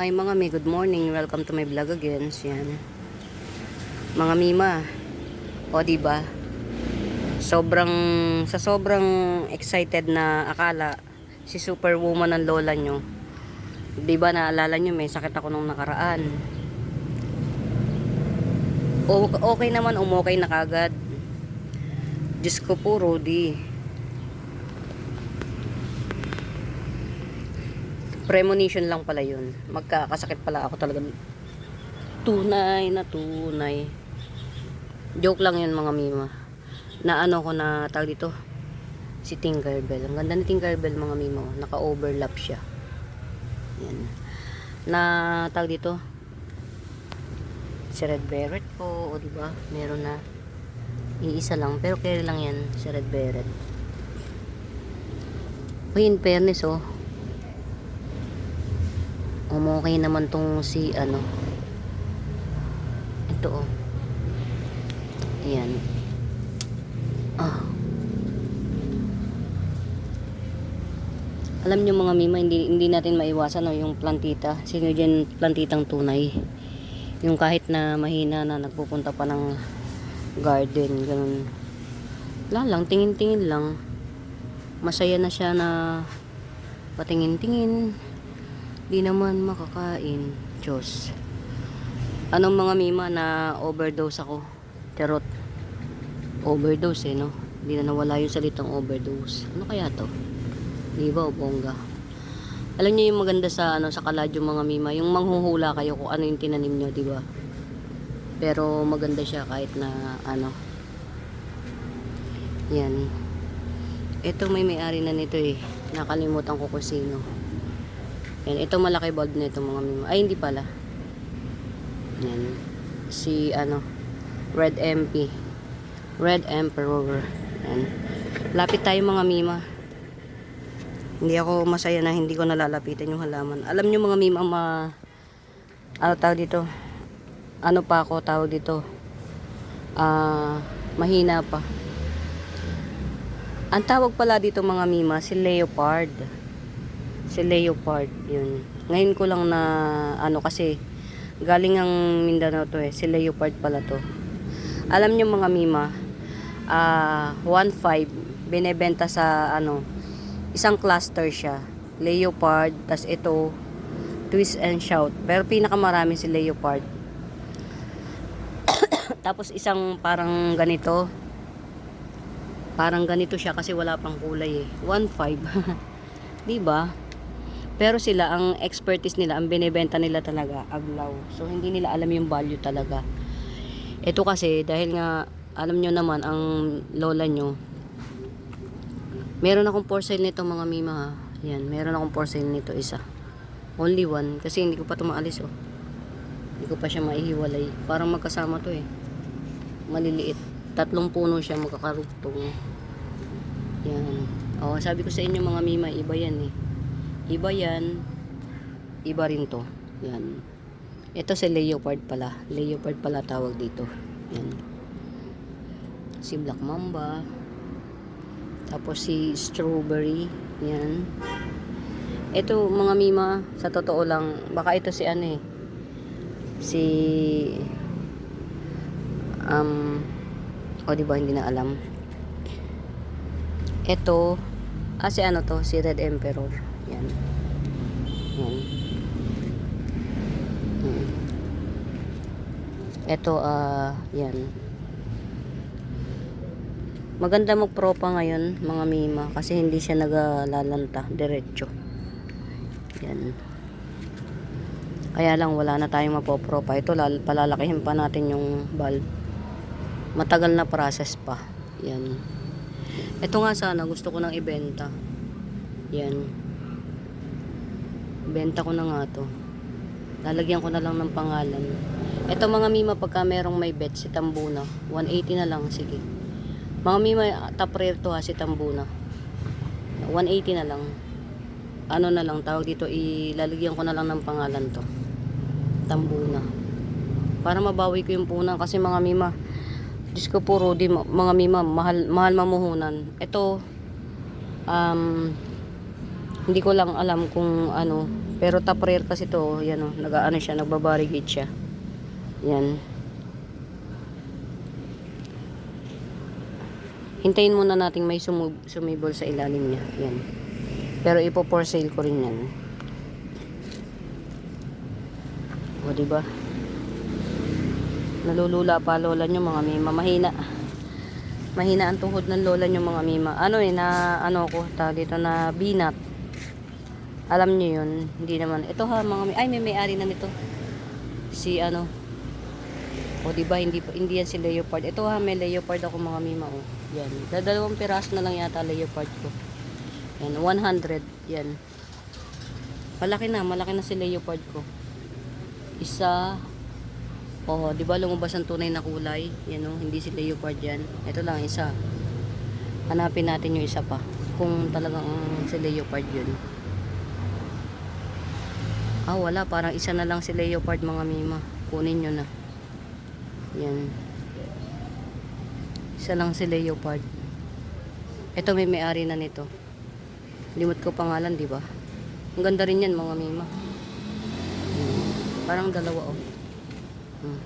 Hi mga mi, good morning. Welcome to my vlog again. So, Yan. Mga mima. O di ba? Sobrang sa sobrang excited na akala si superwoman ng lola nyo. Di ba naalala nyo may sakit ako nung nakaraan. O, okay naman, umokay na kagad. Diyos ko po, Rudy. Premonition lang pala yun. Magkakasakit pala ako talaga. Tunay na tunay. Joke lang yun mga mima. Na ano ko na tawag dito. Si Tinkerbell. Ang ganda ni Tinkerbell mga mima. oh. Naka-overlap siya. Yan. Na tawag dito. Si Red Beret po. O diba? Meron na. Iisa lang. Pero carry lang yan. Si Red Beret. Uy, in fairness oh umokay naman tong si ano. Ito oh. Ayan. Ah. Alam nyo mga mima hindi, hindi natin maiwasan no, yung plantita. Sino dyan plantitang tunay? Yung kahit na mahina na nagpupunta pa ng garden ganun. Wala lang tingin-tingin lang. Masaya na siya na patingin-tingin di naman makakain. Diyos. Anong mga mima na overdose ako? Charot. Overdose eh, no? Hindi na nawala yung salitang overdose. Ano kaya to? Di ba o bongga? Alam niyo yung maganda sa ano sa kaladyo mga mima, yung manghuhula kayo kung ano yung tinanim niyo, di ba? Pero maganda siya kahit na ano. Yan. Ito may may-ari na nito eh. Nakalimutan ko kung sino. Yan, ito malaki bulb na ito mga mima. Ay, hindi pala. Yan. Si, ano, Red MP. Red Emperor. Yan. Lapit tayo mga mima. Hindi ako masaya na hindi ko nalalapitan yung halaman. Alam nyo mga mima, ma... Ano tawag dito? Ano pa ako tawag dito? Ah, mahina pa. Ang tawag pala dito mga mima, si leopard si Leopard yun. Ngayon ko lang na ano kasi galing ang Mindanao to eh. Si Leopard pala to. Alam nyo mga mima ah 1.5 binebenta sa ano isang cluster siya. Leopard tas ito twist and shout. Pero pinakamarami si Leopard. Tapos isang parang ganito. Parang ganito siya kasi wala pang kulay eh. 1.5 di ba pero sila, ang expertise nila, ang binebenta nila talaga, aglaw. So, hindi nila alam yung value talaga. Ito kasi, dahil nga, alam nyo naman, ang lola nyo, meron akong for sale nito mga mima ha. Yan, meron akong for sale nito isa. Only one, kasi hindi ko pa ito maalis oh. Hindi ko pa siya maihiwalay. Parang magkasama to eh. Maliliit. Tatlong puno siya magkakarugtong. Yan. Oh, sabi ko sa inyo mga mima, iba yan eh. Iba yan. Iba rin to. Yan. Ito si leopard pala. Leopard pala tawag dito. Yan. Si black mamba. Tapos si strawberry. Yan. Ito mga mima, sa totoo lang, baka ito si ano eh. Si um o di ba hindi na alam. Ito ah si ano to, si Red Emperor. Yan. Hmm. Ito, ah, yan. Maganda magpropa ngayon, mga mima, kasi hindi siya nagalalanta, diretso. Yan. Kaya lang, wala na tayong mapopropa. Ito, lal palalakihin pa natin yung bulb. Matagal na process pa. Yan. Ito nga sana, gusto ko nang ibenta. Yan. Benta ko na nga to. Lalagyan ko na lang ng pangalan. Ito mga mima pagka merong may bet si Tambuna. 180 na lang, sige. Mga mima, top rare to ha si Tambuna. 180 na lang. Ano na lang, tawag dito, ilalagyan ko na lang ng pangalan to. Tambuna. Para mabawi ko yung punan kasi mga mima, Diyos ko po Rudy, mga mima, mahal, mahal mamuhunan. Ito, um, hindi ko lang alam kung ano, Pero top rare kasi to, yan oh, nag-ano siya, nagbabarricade siya. Yan. Hintayin muna nating may sumub, sumibol sa ilalim niya. Yan. Pero ipo for sale ko rin yan. O, diba? Nalulula pa lola nyo mga mima. Mahina. Mahina ang tuhod ng lola nyo mga mima. Ano eh, na ano ko, tawag dito na binat. Alam nyo yun. Hindi naman. Ito ha mga mima. Ay, may may-ari na nito. Si ano. O diba, hindi, hindi yan si leopard. Ito ha, may leopard ako mga mima. O. Yan. Dadalawang piraso na lang yata leopard ko. Yan, 100. Yan. Malaki na, malaki na si leopard ko. Isa. Oh, 'di ba lumabas ang tunay na kulay? Yan oh, hindi si leopard 'yan. Ito lang isa. Hanapin natin yung isa pa. Kung talagang si leopard 'yun. Ah, wala, parang isa na lang si leopard mga mima. Kunin nyo na. Yan. Isa lang si leopard. Ito may may-ari na nito. Limot ko pangalan, di ba? Ang ganda rin yan, mga mima. Hmm. Parang dalawa, oh. Hmm.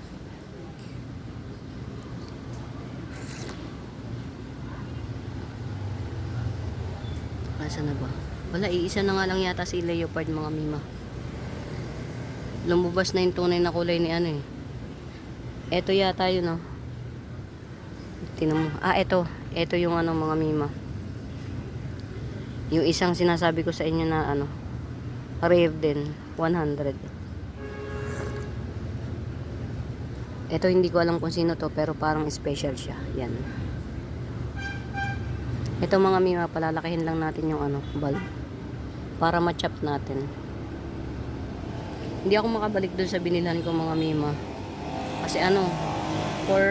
Asa na ba? Wala, iisa na nga lang yata si leopard, mga mima. Lumabas na yung tunay na kulay ni ano eh. Ito yata yun, oh. Tinan mo. Ah, ito. Ito yung ano, mga mima. Yung isang sinasabi ko sa inyo na ano, rave din, 100. Ito hindi ko alam kung sino to, pero parang special siya. Yan. Ito mga mima, palalakihin lang natin yung ano, bulb. Para ma-chop natin. Hindi ako makabalik dun sa binilhan ko mga mima. Kasi ano, for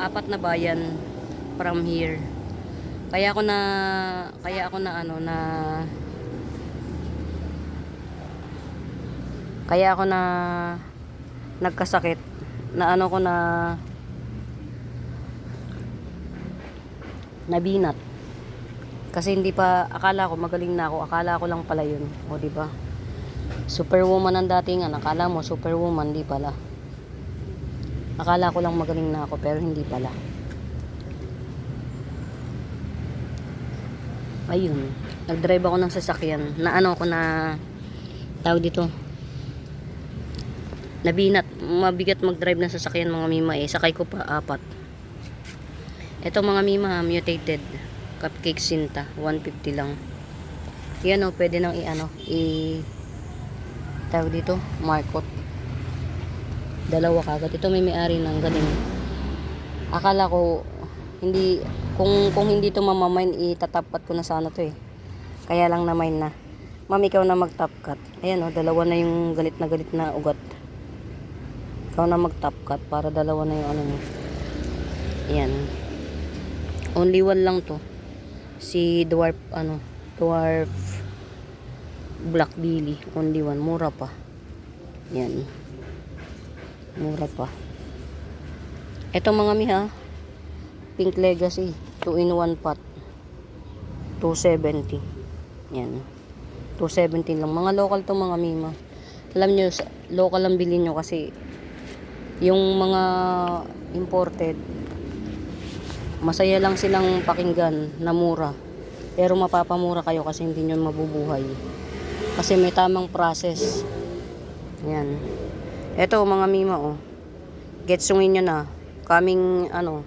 apat na bayan from here. Kaya ako na kaya ako na ano na kaya ako na nagkasakit na ano ko na nabinat kasi hindi pa akala ko magaling na ako akala ko lang pala yun o di ba superwoman ang datingan akala mo superwoman di pala. Akala ko lang magaling na ako pero hindi pala. Ayun nagdrive ako ng sasakyan. Na ano ako na tawag dito. Nabinat mabigat magdrive ng sasakyan mga mima eh. Sakay ko pa apat. Ito mga mima mutated. Cupcake sinta 150 lang. Yan o pwede nang i ano i tawag dito markot dalawa kagad ito may may-ari ng galing akala ko hindi kung kung hindi to mamamain itatapat ko na sana to eh. Kaya lang na mine na. Ma'am ikaw na mag top cut. Ayan o dalawa na yung galit na galit na ugat. Ikaw na mag top cut para dalawa na yung ano mo ayan. Only one lang to. Si dwarf ano dwarf black billy only one. Mura pa. Yan. Mura pa. Eto mga mi ha? Pink legacy. 2 in 1 pot 270 yan 270 lang. Mga local to mga mima alam nyo local lang bilhin nyo kasi yung mga imported masaya lang silang pakinggan na mura. Pero mapapamura kayo kasi hindi nyo mabubuhay kasi may tamang process. Yan eto mga mima oh. Getsungin nyo na. Kaming ano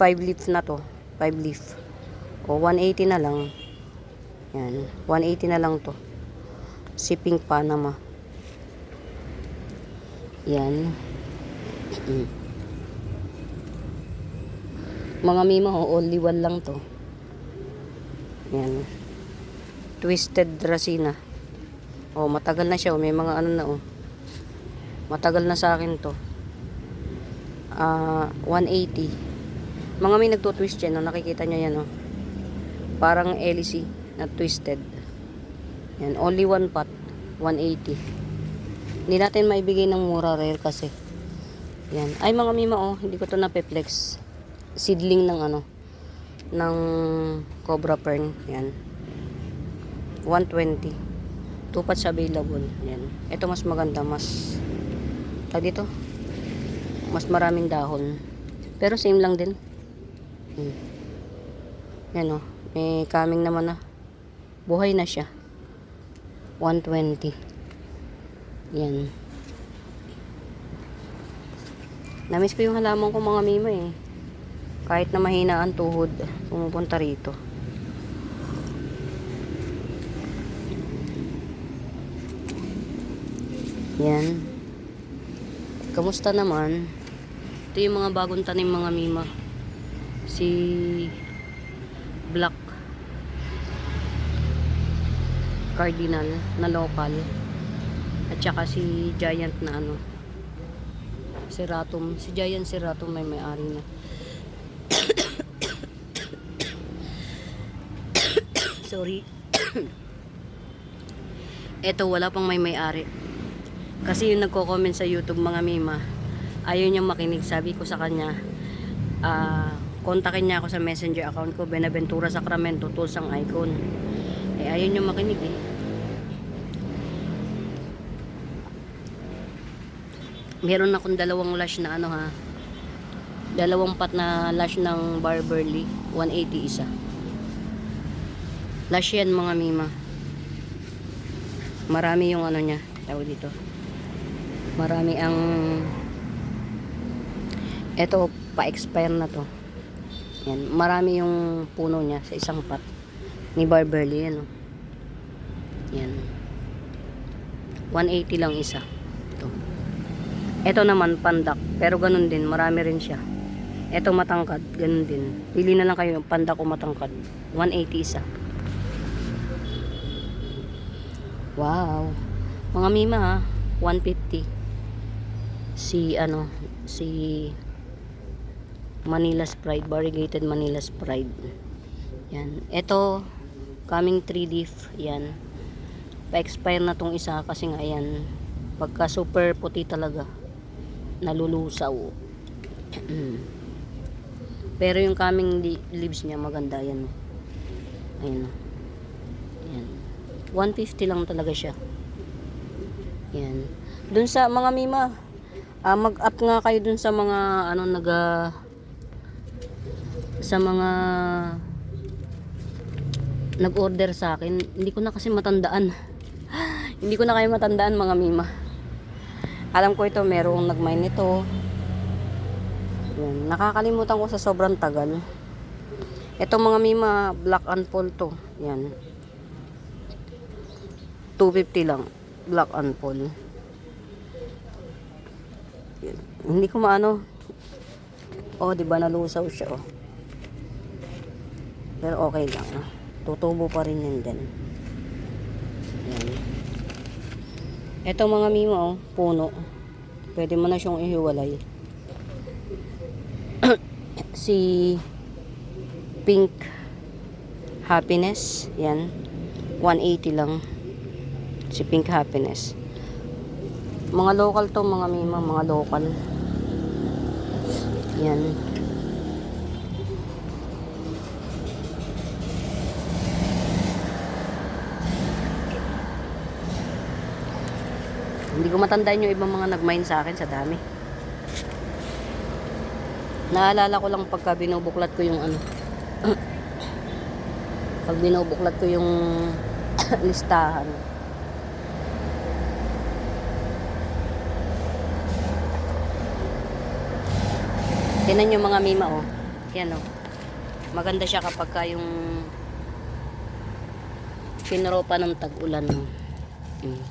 5 leaf na to. 5 leaf. O 180 na lang. Yan 180 na lang to. Si pink panama. Yan mga mima oh, only one lang to. Yan twisted racina oh matagal na siya oh. may mga ano na oh. Matagal na sa akin to. Ah 180 mga may nagtutwist yan oh. nakikita nyo yan oh. Parang LC na twisted. Yan only one pot 180 hindi natin maibigay ng mura rare kasi. Yan. Ay mga mima oh. Hindi ko to napeplex. Seedling ng ano ng cobra fern. Yan. 120 Two pots available. Yan. Ito mas maganda, mas tag dito. Mas maraming dahon. Pero same lang din. Hmm. Yan o. May coming naman na. Buhay na siya. 120. Yan. Namiss ko yung halaman ko mga mima eh. Kahit na mahina ang tuhod, pumupunta rito. Yan. Kamusta naman? Ito yung mga bagong tanim mga mima. Si Black Cardinal na local. At saka si Giant na ano. Seratum. Si Giant Seratum may may-ari na. Sorry. Eto, wala pang may may-ari. Kasi yung nagko-comment sa YouTube mga mima, ayaw niyang makinig. Sabi ko sa kanya, ah, kontakin niya ako sa messenger account ko, Benaventura Sacramento, tools ang icon. Eh, ayaw niyang makinig eh. Meron akong dalawang lash na ano ha. Dalawang pat na lash ng Barberly, 180 isa. Lash yan mga mima. Marami yung ano niya, tawag dito. Marami ang eto pa-expire na to. Yan, marami yung puno niya sa isang pot ni Barberly yan. oh. Yan. 180 lang isa. Ito. Ito naman pandak, pero ganun din, marami rin siya. Ito matangkad, ganun din. Pili na lang kayo pandak o matangkad. 180 isa. Wow. Mga mima ha, 150. Si ano, si Manila Sprite, variegated Manila Sprite. Yan. Ito, coming 3 leaf, yan. Pa-expire na tong isa kasi nga yan, pagka super puti talaga, nalulusaw. Pero yung coming leaves niya maganda yan. Ayun. oh. Yan. 150 lang talaga siya. Yan. Dun sa mga mima, ah, mag-up nga kayo dun sa mga ano naga sa mga nag-order sa akin. Hindi ko na kasi matandaan. Hindi ko na kayo matandaan mga mima. Alam ko ito, merong nag-mine nito. Yan. Nakakalimutan ko sa sobrang tagal. Ito mga mima, black and pole to. Yan. 250 lang. Black and pole. Hindi ko maano. Oh, di ba nalusaw siya oh. Pero okay lang. ah. Tutubo pa rin yan din. Yan. Ito mga mima oh, puno. Pwede mo na siyang ihiwalay. si Pink Happiness, yan. 180 lang. Si Pink Happiness. Mga local to, mga mima, mga local. Yan. Hindi ko matandaan yung ibang mga nag-mine sa akin sa dami. Naalala ko lang pagka binubuklat ko yung ano. pag binubuklat ko yung listahan. Tinan yung mga mima oh. Yan oh. Maganda siya kapag ka yung pinropa ng tag-ulan mo. Mm.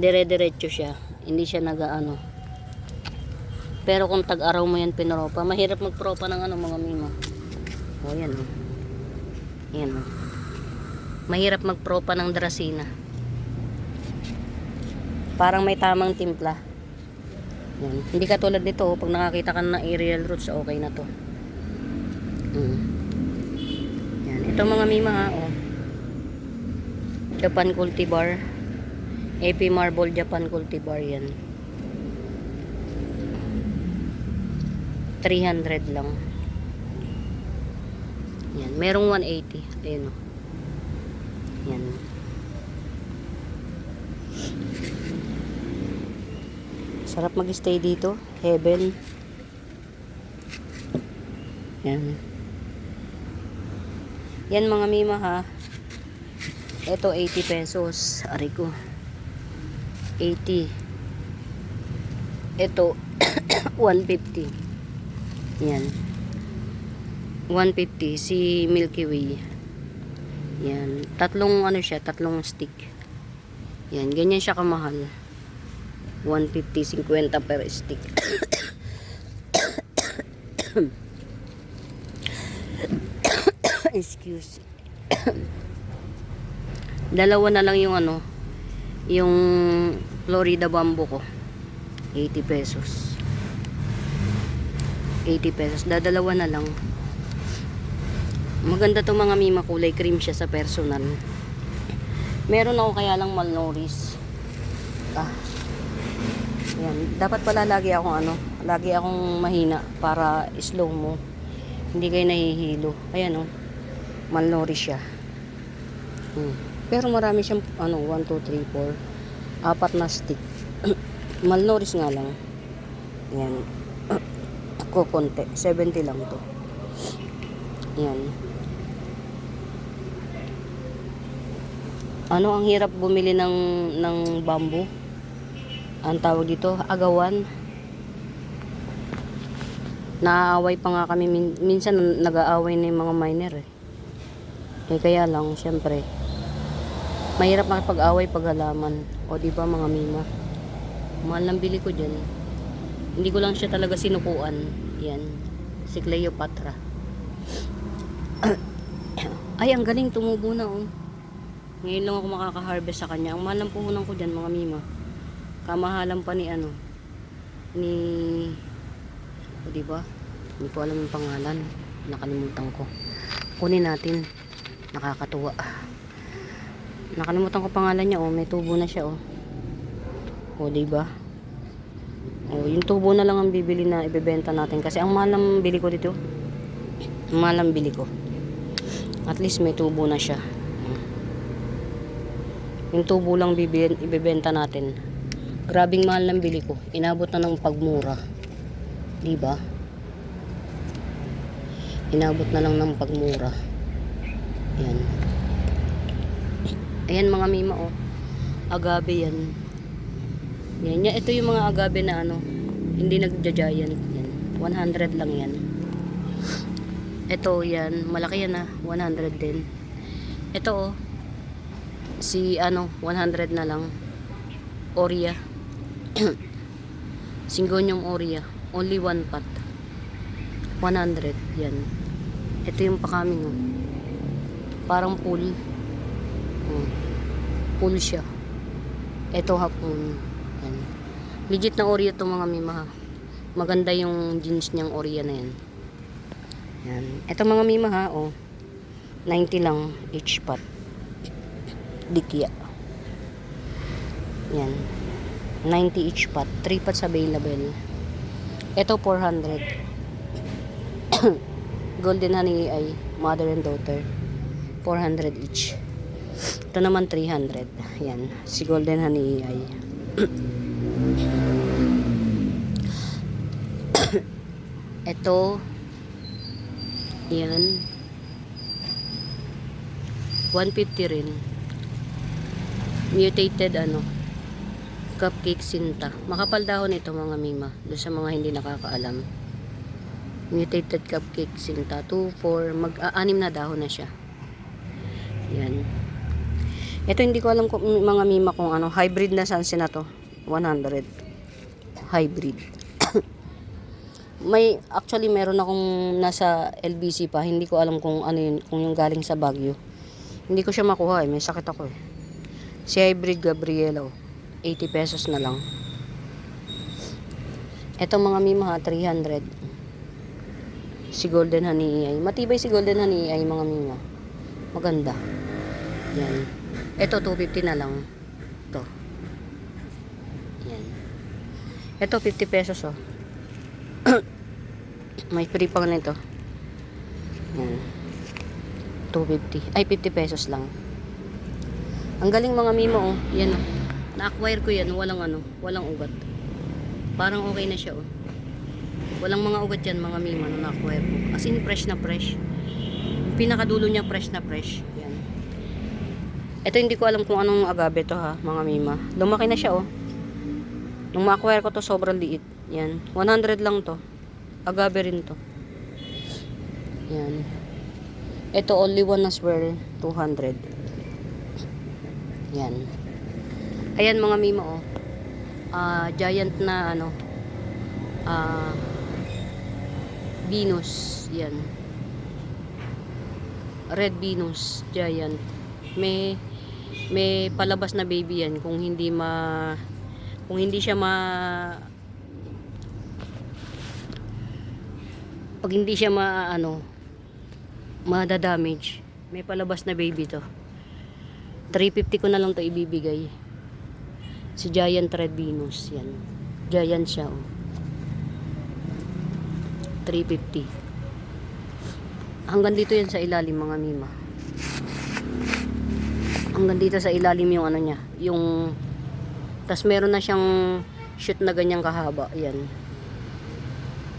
Dire-diretso siya. Hindi siya nag-ano. Pero kung tag-araw mo yan pinropa, mahirap magpropa ng ano mga mima. O yan o. Yan o. Mahirap magpropa ng drasina. Parang may tamang timpla. Yan. Hindi katulad nito, oh, pag nakakita ka ng aerial roots, okay na to. Mm. Yan. Ito mga mima oh. Japan cultivar. AP Marble Japan cultivar yan. 300 lang. Yan. Merong 180. Ayun o. Yan. Sarap mag-stay dito. Heaven. Yan. Yan mga mima ha. Ito 80 pesos. Ari ko. 80. Ito 150. Yan. 150 si Milky Way. Yan. Tatlong ano siya, tatlong stick. Yan, ganyan siya kamahal. 150 50 per stick. Excuse. Dalawa na lang yung ano, yung Florida bamboo ko. 80 pesos. 80 pesos. Dadalawa na lang. Maganda to mga mima kulay cream siya sa personal. Meron ako kaya lang malnourished. Ah. Yan. Dapat pala lagi akong ano, lagi akong mahina para slow mo. Hindi kayo nahihilo. Ayan oh. Malnourished siya. Hmm. Pero marami siyang ano, 1, 2, 3, 4. Apat na stick. Malnourished nga lang. Yan. Ko konti. 70 lang to. Yan. Ano ang hirap bumili ng ng bamboo? Ang tawag dito, agawan. Naaaway pa nga kami min- minsan nag-aaway na yung mga miner eh. Eh kaya lang, syempre, mahirap makipag-away pag halaman. O di ba mga mima? Mahal ng bili ko dyan. Hindi ko lang siya talaga sinukuan. Yan. Si Cleopatra. Ay, ang galing. Tumubo na oh. Ngayon lang ako makaka-harvest sa kanya. Ang mahal ng puhunan ko dyan mga mima. Kamahalan pa ni ano. Ni... O di ba? Hindi ko alam yung pangalan. Nakalimutan ko. Kunin natin. Nakakatuwa. Nakalimutan ko pangalan niya. Oh, may tubo na siya. Oh. O, di ba? O, yung tubo na lang ang bibili na ibebenta natin. Kasi ang mahal ng bili ko dito. Ang mahal ng bili ko. At least may tubo na siya. Yung tubo lang bibili, ibebenta natin. Grabing mahal ng bili ko. Inabot na ng pagmura. Di ba? Inabot na lang ng pagmura. Yan. Ayan mga mima oh. Agave yan. Yan. Ito yung mga agave na ano. Hindi nagja-giant. Yan. 100 lang yan. Ito yan. Malaki yan ah. 100 din. Ito oh. Si ano. 100 na lang. Oria. Singonyong Oria. Only one pot. 100. Yan. Ito yung pakaming oh. Parang pool. Oh. Pool siya. Ito hapon. Yan. Legit na Oreo to mga mima. Maganda yung jeans niyang Oreo na yan. Yan. Ito mga mima ha. Oh. 90 lang each pot. Dikya. Yan. 90 each pot. 3 pots available. Ito 400. Golden Honey ay mother and daughter. 400 each. Ito naman 300. Yan. Si Golden Honey ay Ito yan 150 rin mutated ano cupcake sinta. Makapal dahon ito mga mima doon sa mga hindi nakakaalam. Mutated cupcake sinta. 2, 4 mag-aanim na dahon na siya. Yan. Ito hindi ko alam kung mga mima kung ano. Hybrid na sansi na to. 100 hybrid. May actually meron akong nasa LBC pa. Hindi ko alam kung ano yun kung yung galing sa Baguio. Hindi ko siya makuha eh. May sakit ako eh. Si hybrid Gabriela oh, 80 pesos na lang eto mga mima ha 300 si Golden Honey ay matibay si Golden Honey ay mga mima maganda yan eto 250 na lang to yan eto 50 pesos oh may free pa nito. Yan. 250. Ay, 50 pesos lang. Ang galing mga mimo, oh. Yan, oh. Na-acquire ko yan. Walang ano, walang ugat. Parang okay na siya, oh. Walang mga ugat yan, mga mima, na nakuha po. As in, fresh na fresh. Pinakadulo niya, fresh na fresh. Yan. Ito, hindi ko alam kung anong agave to, ha, mga mima. Lumaki na siya, oh. Nung ma-acquire ko to, sobrang liit. Yan. 100 lang to. Agave rin to. Yan. Ito, only one as well. 200. Yan. Ayan, mga mima, oh. Ah, giant na, ano, ah, Venus. Yan. Red Venus. Giant. May, may palabas na baby yan kung hindi ma, kung hindi siya ma, pag hindi siya ma, ano, madadamage. May palabas na baby to. 350 ko na lang to ibibigay. Si Giant Red Venus. Yan. Giant siya, oh. 350. Hanggang dito yan sa ilalim, mga mima. Hanggang dito sa ilalim yung ano niya. Yung... tas meron na siyang shoot na ganyang kahaba. Yan.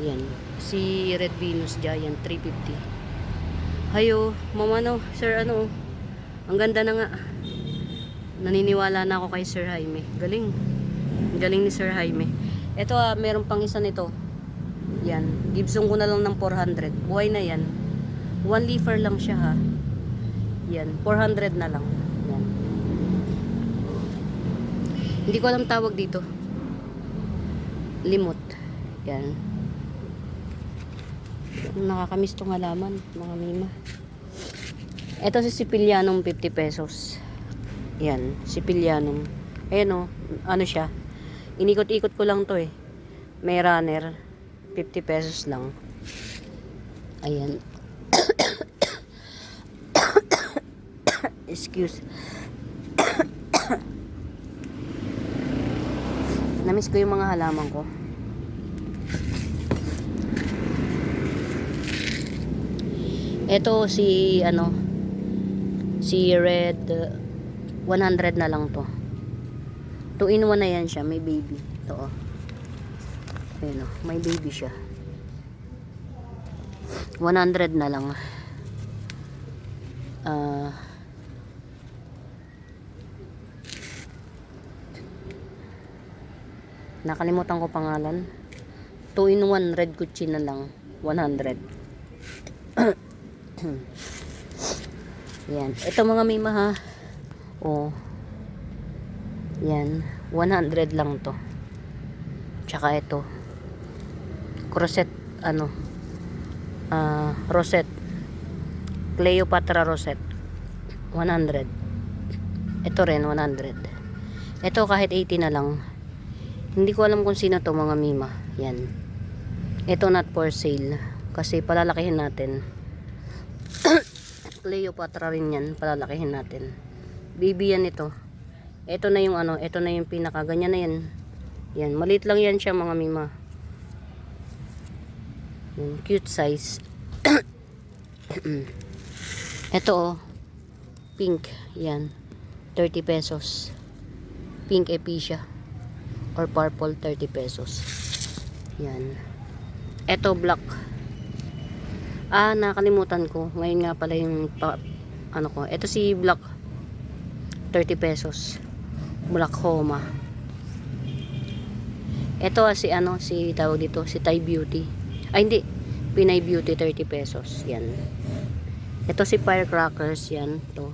Yan. Si Red Venus Giant 350. Hayo, mama no, sir ano. Ang ganda na nga. Naniniwala na ako kay Sir Jaime. Galing. Galing ni Sir Jaime. Ito ah, meron pang isa nito. Yan. Gibson ko na lang ng 400. Buhay na yan. One leafer lang siya ha. Yan. 400 na lang. Yan. Hindi ko alam tawag dito. Limot. Yan. Nakakamiss tong halaman, mga mima. Ito si Sipilianum 50 pesos. Yan, Sipilianum. Ayan o, ano siya. Inikot-ikot ko lang to eh. May runner. 50 pesos lang. Ayan. Excuse. Namiss ko yung mga halaman ko. Ito si ano si red uh, 100 na lang to. 2 in 1 na yan siya, may baby. Ito oh. Ayun oh, may baby siya. 100 na lang. Ah Nakalimutan ko pangalan. 2 in 1 red Gucci na lang. 100. Yan. Ito mga mima ha. Oh. Yan. 100 lang to. Tsaka ito. Crosset. Ano. Ah, rosette. Cleopatra rosette. 100. Ito rin 100. Ito kahit 80 na lang. Hindi ko alam kung sino to mga mima. Yan. Ito not for sale. Kasi palalakihin natin. Cleopatra rin yan. Palalakihin natin. Baby ito. Ito na yung ano. Ito na yung pinaka. Ganyan na yan. Yan. Maliit lang yan siya mga mima. Yan. Cute size. ito oh. Pink. Yan. 30 pesos. Pink epicia. Or purple 30 pesos. Yan. Ito black. Ah, nakalimutan ko. Ngayon nga pala yung pa, ano ko. Ito si Black 30 pesos. Black Homa. Ito ah, si ano, si tawag dito, si Thai Beauty. Ay hindi, Pinay Beauty 30 pesos. Yan. Ito si Firecrackers yan, to.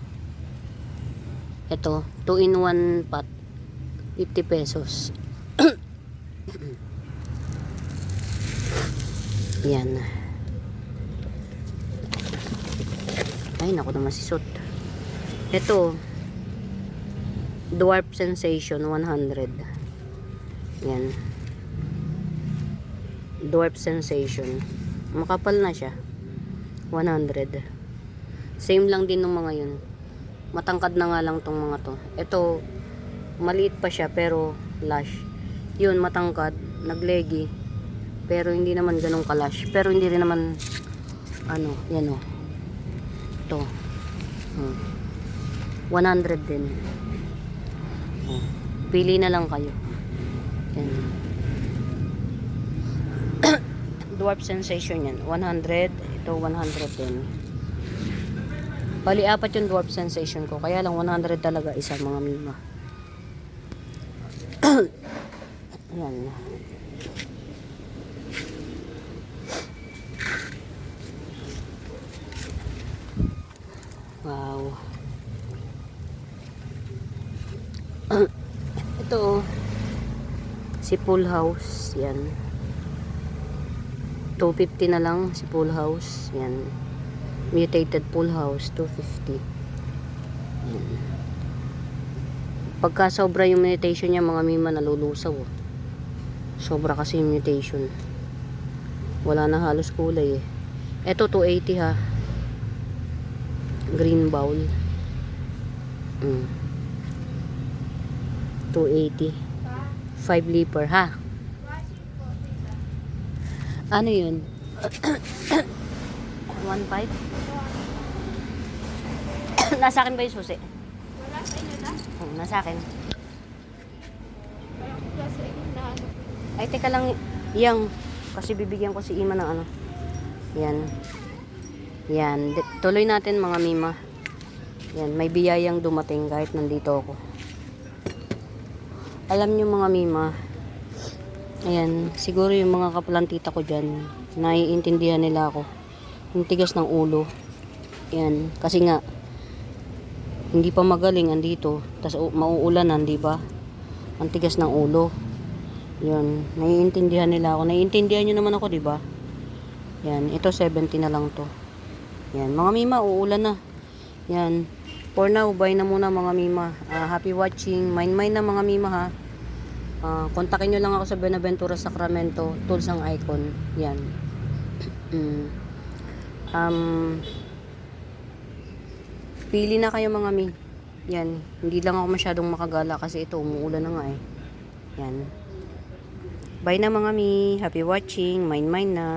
Ito, 2 in 1 pot 50 pesos. Yan. Ay, naku naman si Sot. Ito, Dwarf Sensation 100. Yan. Dwarf Sensation. Makapal na siya. 100. Same lang din ng mga yun. Matangkad na nga lang tong mga to. Ito, maliit pa siya pero lash. Yun, matangkad. Naglegi. Pero hindi naman ganun kalash. Pero hindi rin naman ano, yan o. Ito. Hmm. 100 din. Oh. Pili na lang kayo. Yan. Dwarf sensation yan. 100. Ito 100 din. Bali, apat yung dwarf sensation ko. Kaya lang 100 talaga isa mga mima. yan. Si Full House. Yan. 250 na lang si Full House. Yan. Mutated Full House. 250. Yan. Pagka sobra yung mutation niya, mga mima nalulusaw. Oh. Sobra kasi yung mutation. Wala na halos kulay eh. Ito 280 ha. Green bowl. Mm. 280. 5 liter ha. Ano yun? 1.5? Nasa akin ba yung susi? Wala sa inyo na. Oo, nasa akin. Ay, teka lang, yang. Kasi bibigyan ko si Ima ng ano. Yan. Yan. Tuloy natin mga mima. Yan. May biyayang dumating kahit nandito ako. Alam nyo mga mima. Ayan. Siguro yung mga kaplantita ko dyan. Naiintindihan nila ako. Yung tigas ng ulo. Yan. Kasi nga, hindi pa magaling andito. Tapos mauulanan, di ba? Ang tigas ng ulo. Yan, naiintindihan nila ako. Naiintindihan nyo naman ako, di ba? Yan, ito 70 na lang to. Yan, mga mima, uulan na. Yan. For now, bye na muna mga mima. Ah, happy watching. Mine mine na mga mima ha. Ah, kontakin nyo lang ako sa Benaventura Sacramento, tools ang icon. Yan. Mm. Um, pili na kayo mga mi. Yan. Hindi lang ako masyadong makagala kasi ito, umuulan na nga eh. Yan. Bye na mga mi. Happy watching. Mine mine na.